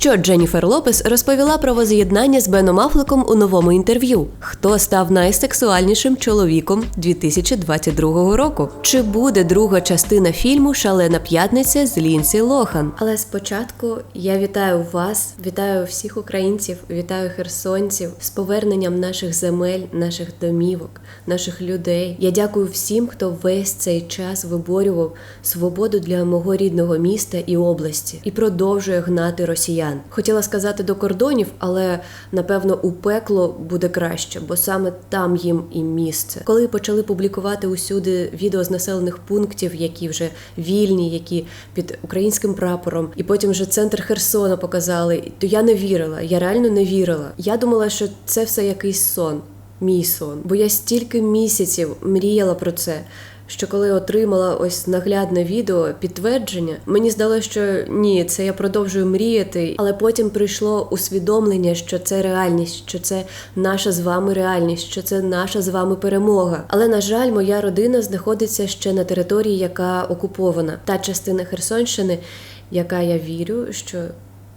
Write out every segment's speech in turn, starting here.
Що Дженніфер Лопес розповіла про воз'єднання з Беном Афлеком у новому інтерв'ю? Хто став найсексуальнішим чоловіком 2022 року? Чи буде друга частина фільму Шалена п'ятниця з Лінсі Лохан? Але спочатку я вітаю вас, вітаю всіх українців, вітаю херсонців з поверненням наших земель, наших домівок, наших людей. Я дякую всім, хто весь цей час виборював свободу для мого рідного міста і області і продовжує гнати росіян. Хотіла сказати до кордонів, але напевно у пекло буде краще, бо саме там їм і місце. Коли почали публікувати усюди відео з населених пунктів, які вже вільні, які під українським прапором, і потім вже центр Херсона показали, то я не вірила. Я реально не вірила. Я думала, що це все якийсь сон. Мій сон, бо я стільки місяців мріяла про це, що коли отримала ось наглядне відео підтвердження, мені здалося, що ні, це я продовжую мріяти, але потім прийшло усвідомлення, що це реальність, що це наша з вами реальність, що це наша з вами перемога. Але на жаль, моя родина знаходиться ще на території, яка окупована, та частина Херсонщини, яка я вірю, що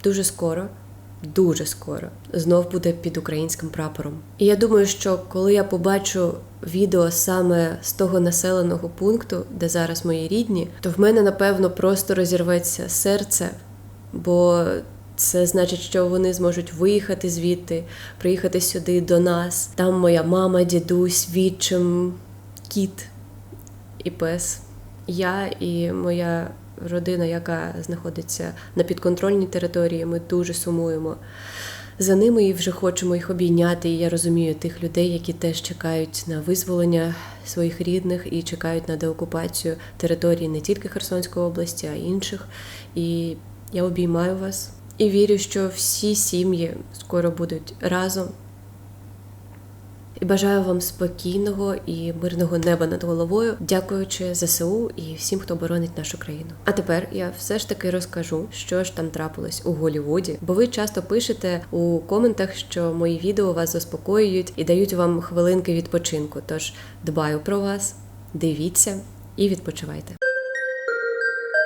дуже скоро дуже скоро знов буде під українським прапором. І я думаю, що коли я побачу відео саме з того населеного пункту, де зараз мої рідні, то в мене напевно просто розірветься серце, бо це значить, що вони зможуть виїхати звідти, приїхати сюди до нас. Там моя мама, дідусь, відчим, кіт і пес. Я і моя родина, яка знаходиться на підконтрольній території, ми дуже сумуємо за ними і вже хочемо їх обійняти. І я розумію тих людей, які теж чекають на визволення своїх рідних і чекають на деокупацію території не тільки Херсонської області, а й інших. І я обіймаю вас і вірю, що всі сім'ї скоро будуть разом. І бажаю вам спокійного і мирного неба над головою, дякуючи ЗСУ і всім, хто боронить нашу країну. А тепер я все ж таки розкажу, що ж там трапилось у Голівуді, бо ви часто пишете у коментах, що мої відео вас заспокоюють і дають вам хвилинки відпочинку. Тож дбаю про вас, дивіться і відпочивайте.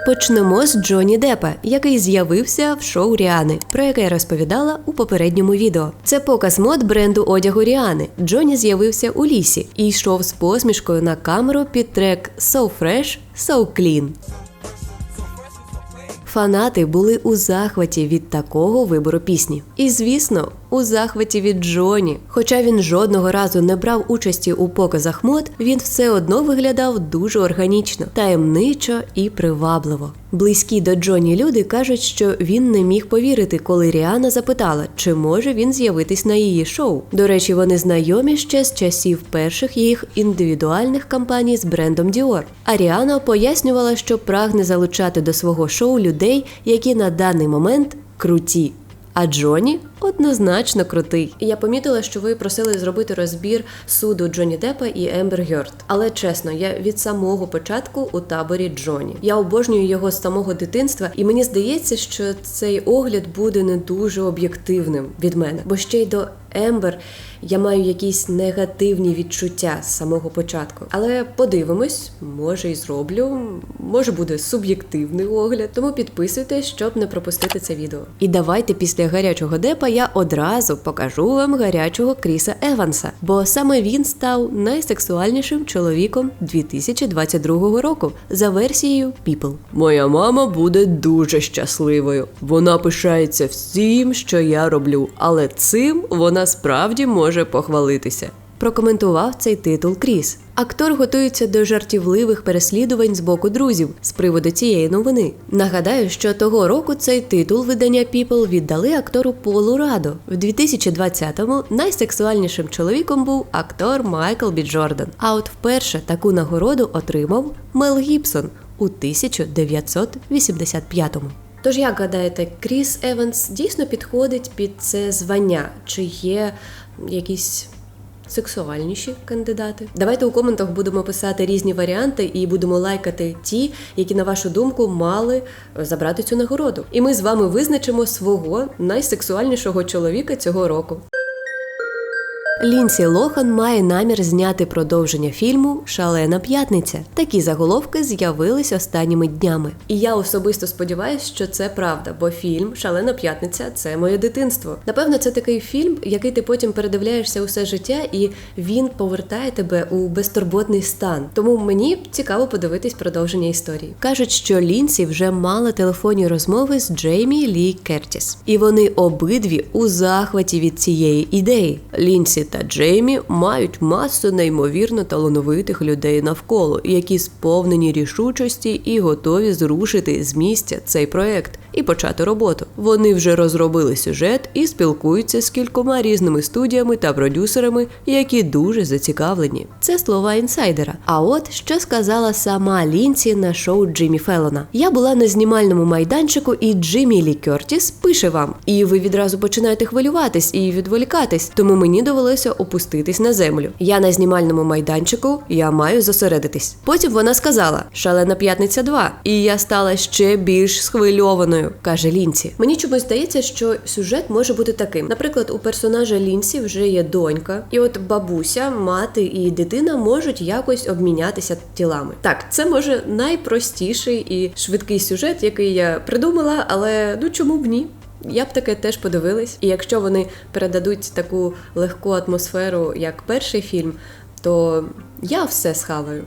Почнемо з Джоні Депа, який з'явився в шоу Ріани, про яке я розповідала у попередньому відео. Це показ мод бренду одягу Ріани. Джоні з'явився у лісі і йшов з посмішкою на камеру під трек So Fresh, So Clean. Фанати були у захваті від такого вибору пісні. І, звісно, у захваті від Джоні. Хоча він жодного разу не брав участі у показах мод, він все одно виглядав дуже органічно, таємничо і привабливо. Близькі до Джоні люди кажуть, що він не міг повірити, коли Ріана запитала, чи може він з'явитись на її шоу. До речі, вони знайомі ще з часів перших їх індивідуальних кампаній з брендом Dior. А Ріана пояснювала, що прагне залучати до свого шоу людей, які на даний момент круті. А Джоні однозначно крутий. Я помітила, що ви просили зробити розбір суду Джоні Деппа і Ембер Гьорд. Але чесно, я від самого початку у таборі Джоні. Я обожнюю його з самого дитинства, і мені здається, що цей огляд буде не дуже об'єктивним від мене, бо ще й до Ембер я маю якісь негативні відчуття з самого початку. Але подивимось, може і зроблю, може буде суб'єктивний огляд. Тому підписуйтесь, щоб не пропустити це відео. І давайте після гарячого депа я одразу покажу вам гарячого Кріса Еванса, бо саме він став найсексуальнішим чоловіком 2022 року за версією People. Моя мама буде дуже щасливою. Вона пишається всім, що я роблю, але цим вона справді може похвалитися. Прокоментував цей титул Кріс. Актор готується до жартівливих переслідувань з боку друзів з приводу цієї новини. Нагадаю, що того року цей титул видання People віддали актору Полу Радо. В 2020-му найсексуальнішим чоловіком був актор Майкл Бі Джордан. А от вперше таку нагороду отримав Мел Гібсон у 1985-му. Тож, як гадаєте, Кріс Еванс дійсно підходить під це звання? Чи є якісь сексуальніші кандидати? Давайте у коментах будемо писати різні варіанти і будемо лайкати ті, які, на вашу думку, мали забрати цю нагороду. І ми з вами визначимо свого найсексуальнішого чоловіка цього року. Лінсі Лохан має намір зняти продовження фільму Шалена п'ятниця. Такі заголовки з'явились останніми днями. І я особисто сподіваюся, що це правда, бо фільм Шалена п'ятниця це моє дитинство. Напевно, це такий фільм, який ти потім передивляєшся усе життя, і він повертає тебе у безтурботний стан. Тому мені цікаво подивитись продовження історії. Кажуть, що Лінсі вже мала телефонні розмови з Джеймі Лі Кертіс, і вони обидві у захваті від цієї ідеї. Лінсі та Джеймі мають масу неймовірно талановитих людей навколо, які сповнені рішучості і готові зрушити з місця цей проект і почати роботу. Вони вже розробили сюжет і спілкуються з кількома різними студіями та продюсерами, які дуже зацікавлені. Це слова інсайдера. А от що сказала сама Лінсі на шоу Джиммі Феллона. Я була на знімальному майданчику, і Джиммі Лі Кертіс пише вам, і ви відразу починаєте хвилюватись і відволікатись, тому мені довелося опуститись на землю. Я на знімальному майданчику, я маю зосередитись. Потім вона сказала: Шалена п'ятниця 2», і я стала ще більш схвильованою, каже Лінсі. Мені чомусь здається, що сюжет може бути таким. Наприклад, у персонажа Лінсі вже є донька, і от бабуся, мати і дитина можуть якось обмінятися тілами. Так, це може найпростіший і швидкий сюжет, який я придумала, але ну чому б ні? Я б таке теж подивилась. І якщо вони передадуть таку легку атмосферу, як перший фільм, то я все схаваю.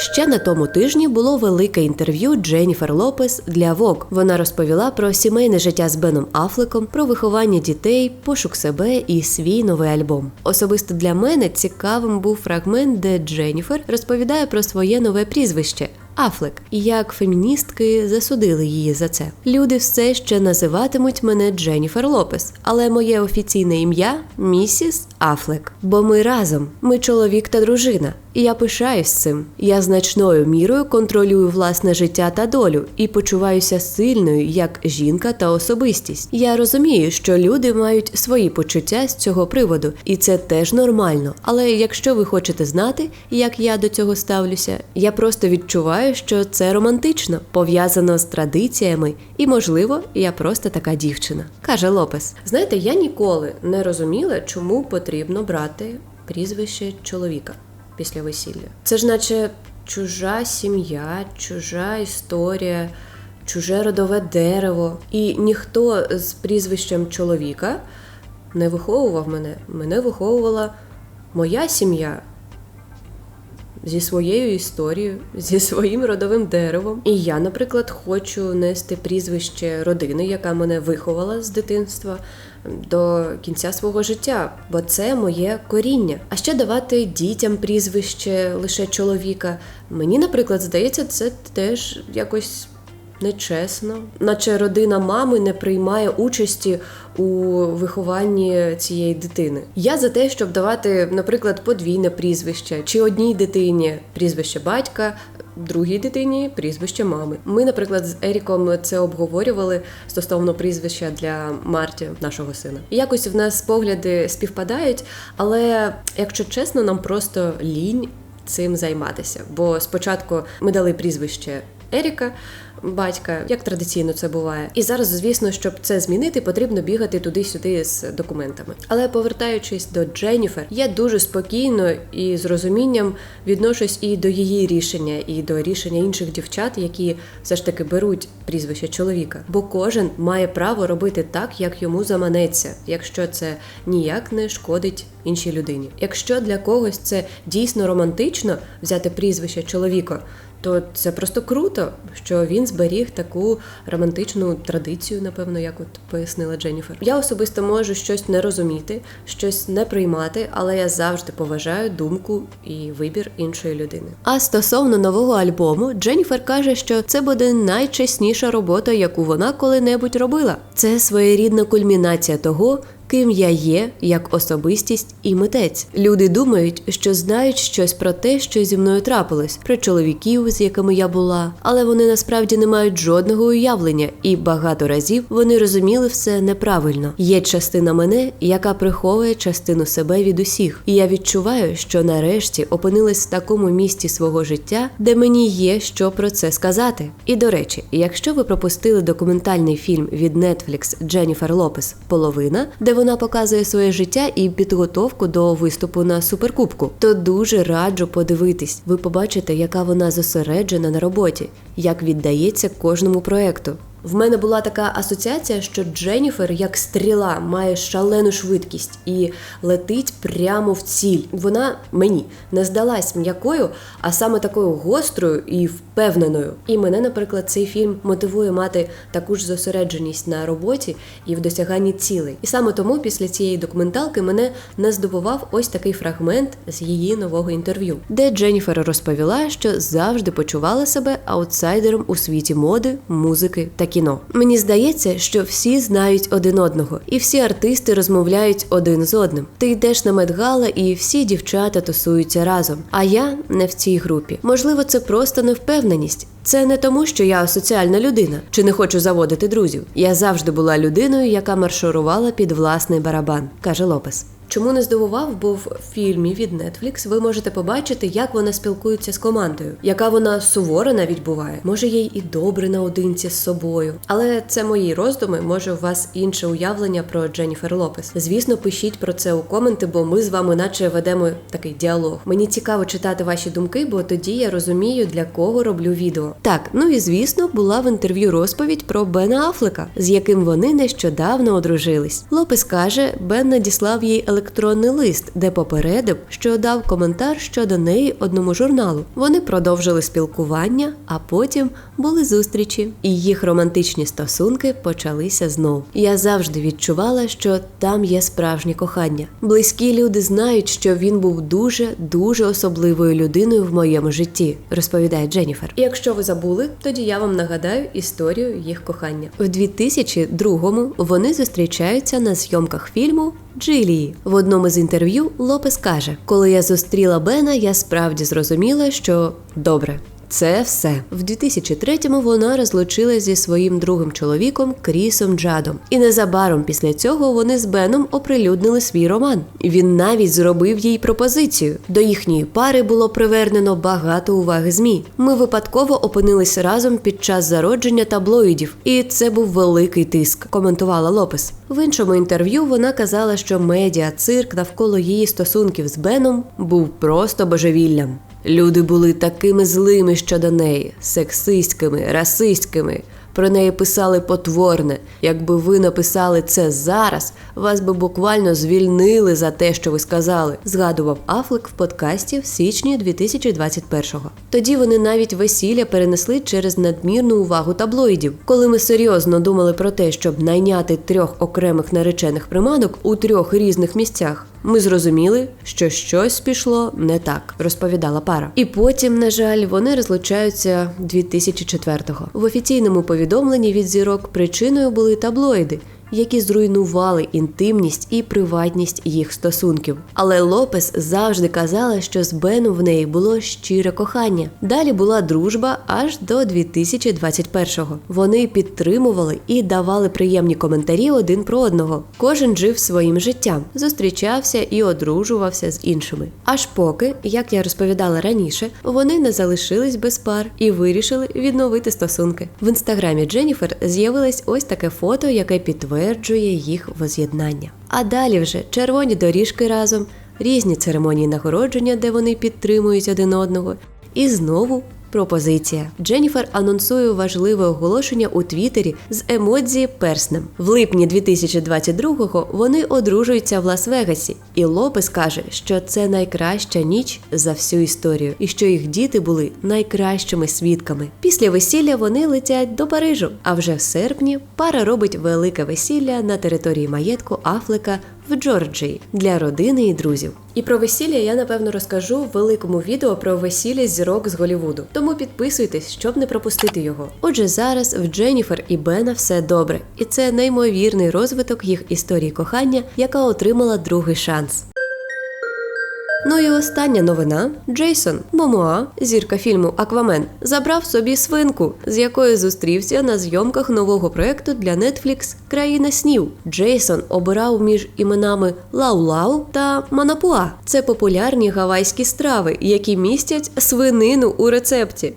Ще на тому тижні було велике інтерв'ю Дженніфер Лопес для Vogue. Вона розповіла про сімейне життя з Беном Афлеком, про виховання дітей, пошук себе і свій новий альбом. Особисто для мене цікавим був фрагмент, де Дженніфер розповідає про своє нове прізвище. Афлек, і як феміністки засудили її за це. Люди все ще називатимуть мене Дженніфер Лопес, але моє офіційне ім'я місіс Афлек. Бо ми разом, ми чоловік та дружина. І я пишаюсь цим. Я значною мірою контролюю власне життя та долю і почуваюся сильною як жінка та особистість. Я розумію, що люди мають свої почуття з цього приводу, і це теж нормально. Але якщо ви хочете знати, як я до цього ставлюся, я просто відчуваю, що це романтично, пов'язано з традиціями, і, можливо, я просто така дівчина, каже Лопес. Знаєте, я ніколи не розуміла, чому потрібно брати прізвище чоловіка після весілля. Це ж наче чужа сім'я, чужа історія, чуже родове дерево. І ніхто з прізвищем чоловіка не виховував мене. Мене виховувала моя сім'я. Зі своєю історією, зі своїм родовим деревом. І я, наприклад, хочу нести прізвище родини, яка мене виховала з дитинства до кінця свого життя, бо це моє коріння. А ще давати дітям прізвище лише чоловіка. Мені, наприклад, здається, це теж якось. Нечесно, наче родина мами не приймає участі у вихованні цієї дитини. Я за те, щоб давати, наприклад, подвійне прізвище чи одній дитині прізвище батька, другій дитині прізвище мами. Ми, наприклад, з Еріком це обговорювали стосовно прізвища для Марті, нашого сина. Якось в нас погляди співпадають, але якщо чесно, нам просто лінь цим займатися. Бо спочатку ми дали прізвище Еріка батька, як традиційно це буває. І зараз, звісно, щоб це змінити, потрібно бігати туди-сюди з документами. Але повертаючись до Дженніфер, я дуже спокійно і з розумінням відношусь і до її рішення, і до рішення інших дівчат, які все ж таки беруть прізвище чоловіка. Бо кожен має право робити так, як йому заманеться, якщо це ніяк не шкодить іншій людині. Якщо для когось це дійсно романтично взяти прізвище чоловіка то це просто круто, що він зберіг таку романтичну традицію, напевно, як от пояснила Дженніфер. Я особисто можу щось не розуміти, щось не приймати, але я завжди поважаю думку і вибір іншої людини. А стосовно нового альбому, Дженніфер каже, що це буде найчесніша робота, яку вона коли-небудь робила. Це своєрідна кульмінація того ким я є як особистість і митець. Люди думають, що знають щось про те, що зі мною трапилось, про чоловіків, з якими я була, але вони насправді не мають жодного уявлення, і багато разів вони розуміли все неправильно. Є частина мене, яка приховує частину себе від усіх, і я відчуваю, що нарешті опинилась в такому місці свого життя, де мені є що про це сказати. І до речі, якщо ви пропустили документальний фільм від Netflix Дженніфер Лопес Половина, де вона показує своє життя і підготовку до виступу на суперкубку. То дуже раджу подивитись. Ви побачите, яка вона зосереджена на роботі, як віддається кожному проекту. В мене була така асоціація, що Дженніфер, як стріла, має шалену швидкість і летить прямо в ціль. Вона мені не здалась м'якою, а саме такою гострою і впевненою. І мене, наприклад, цей фільм мотивує мати таку ж зосередженість на роботі і в досяганні цілей. І саме тому після цієї документалки мене не здивував ось такий фрагмент з її нового інтерв'ю, де Дженніфер розповіла, що завжди почувала себе аутсайдером у світі моди, музики та кіно. Мені здається, що всі знають один одного, і всі артисти розмовляють один з одним. Ти йдеш на медгала, і всі дівчата тусуються разом. А я не в цій групі. Можливо, це просто невпевненість. Це не тому, що я соціальна людина чи не хочу заводити друзів. Я завжди була людиною, яка маршурувала під власний барабан, каже Лопес. Чому не здивував, бо в фільмі від Netflix ви можете побачити, як вона спілкується з командою, яка вона сувора навіть буває. Може, їй і добре наодинці з собою. Але це мої роздуми. Може, у вас інше уявлення про Дженніфер Лопес. Звісно, пишіть про це у коменти, бо ми з вами, наче ведемо такий діалог. Мені цікаво читати ваші думки, бо тоді я розумію, для кого роблю відео. Так, ну і звісно, була в інтерв'ю розповідь про Бена Афлека, з яким вони нещодавно одружились. Лопес каже, Бен надіслав їй електронний лист, де попередив, що дав коментар щодо неї одному журналу. Вони продовжили спілкування, а потім були зустрічі, і їх романтичні стосунки почалися знов. Я завжди відчувала, що там є справжнє кохання. Близькі люди знають, що він був дуже дуже особливою людиною в моєму житті, розповідає Дженніфер. І якщо ви забули, тоді я вам нагадаю історію їх кохання. В 2002-му вони зустрічаються на зйомках фільму Джилії. В одному з інтерв'ю Лопес каже: Коли я зустріла Бена, я справді зрозуміла, що добре. Це все в 2003-му вона розлучилась зі своїм другим чоловіком Крісом Джадом. І незабаром після цього вони з Беном оприлюднили свій роман. Він навіть зробив їй пропозицію. До їхньої пари було привернено багато уваги змі. Ми випадково опинились разом під час зародження таблоїдів, і це був великий тиск. Коментувала Лопес. В іншому інтерв'ю вона казала, що медіа цирк навколо її стосунків з Беном був просто божевіллям. Люди були такими злими щодо неї, сексистськими, расистськими. Про неї писали потворне. Якби ви написали це зараз, вас би буквально звільнили за те, що ви сказали, згадував Афлек в подкасті в січні 2021-го. Тоді вони навіть весілля перенесли через надмірну увагу таблоїдів. Коли ми серйозно думали про те, щоб найняти трьох окремих наречених приманок у трьох різних місцях. Ми зрозуміли, що щось пішло не так, розповідала пара. І потім, на жаль, вони розлучаються 2004-го. В офіційному повідомленні від зірок причиною були таблоїди. Які зруйнували інтимність і приватність їх стосунків. Але Лопес завжди казала, що з Беном в неї було щире кохання. Далі була дружба аж до 2021-го. Вони підтримували і давали приємні коментарі один про одного. Кожен жив своїм життям, зустрічався і одружувався з іншими. Аж поки, як я розповідала раніше, вони не залишились без пар і вирішили відновити стосунки. В інстаграмі Дженніфер з'явилось ось таке фото, яке підтверджує підтверджує їх воз'єднання. А далі вже червоні доріжки разом, різні церемонії нагородження, де вони підтримують один одного, і знову. Пропозиція Дженніфер анонсує важливе оголошення у Твіттері з емодзі перснем. В липні 2022-го вони одружуються в Лас-Вегасі, і Лопес каже, що це найкраща ніч за всю історію, і що їх діти були найкращими свідками. Після весілля вони летять до Парижу. А вже в серпні пара робить велике весілля на території маєтку Афлека в Джорджії для родини і друзів. І про весілля я напевно розкажу в великому відео про весілля зірок з Голівуду. Тому підписуйтесь, щоб не пропустити його. Отже, зараз в Дженніфер і Бена все добре, і це неймовірний розвиток їх історії кохання, яка отримала другий шанс. Ну і остання новина: Джейсон Момоа, зірка фільму Аквамен, забрав собі свинку, з якою зустрівся на зйомках нового проекту для Netflix Країна снів. Джейсон обирав між іменами Лау-Лау та Манапуа. Це популярні гавайські страви, які містять свинину у рецепті.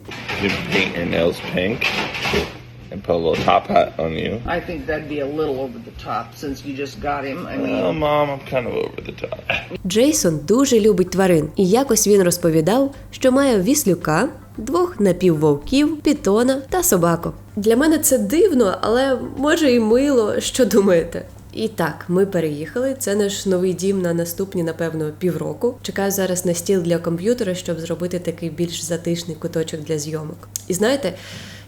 Little top hat on you. I think that'd be a little over the top since you just got him. I mean, Well, mom, I'm kind of over the top. Джейсон дуже любить тварин, і якось він розповідав, що має віслюка, двох напіввовків, пітона та собаку. Для мене це дивно, але може і мило. Що думаєте? І так, ми переїхали. Це наш новий дім на наступні, напевно, півроку. Чекаю зараз на стіл для комп'ютера, щоб зробити такий більш затишний куточок для зйомок. І знаєте,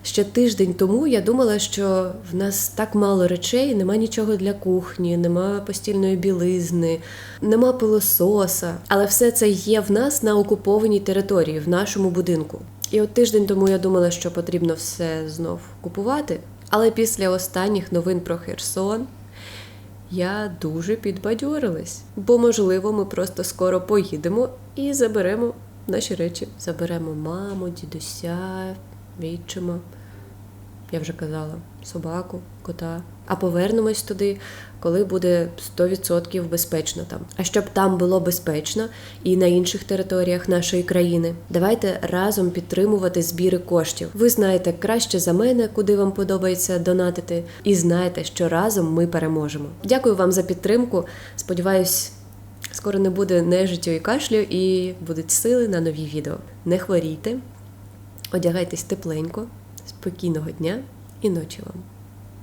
ще тиждень тому я думала, що в нас так мало речей, нема нічого для кухні, нема постільної білизни, нема пилососа. Але все це є в нас на окупованій території, в нашому будинку. І от тиждень тому я думала, що потрібно все знов купувати. Але після останніх новин про Херсон я дуже підбадьорилась, бо можливо ми просто скоро поїдемо і заберемо наші речі. Заберемо маму, дідуся, відчима. Я вже казала, собаку, кота. А повернемось туди, коли буде 100% безпечно там. А щоб там було безпечно і на інших територіях нашої країни, давайте разом підтримувати збіри коштів. Ви знаєте краще за мене, куди вам подобається донатити, і знаєте, що разом ми переможемо. Дякую вам за підтримку. Сподіваюсь, скоро не буде нежиттю і кашлю, і будуть сили на нові відео. Не хворійте, одягайтесь тепленько, спокійного дня і ночі вам.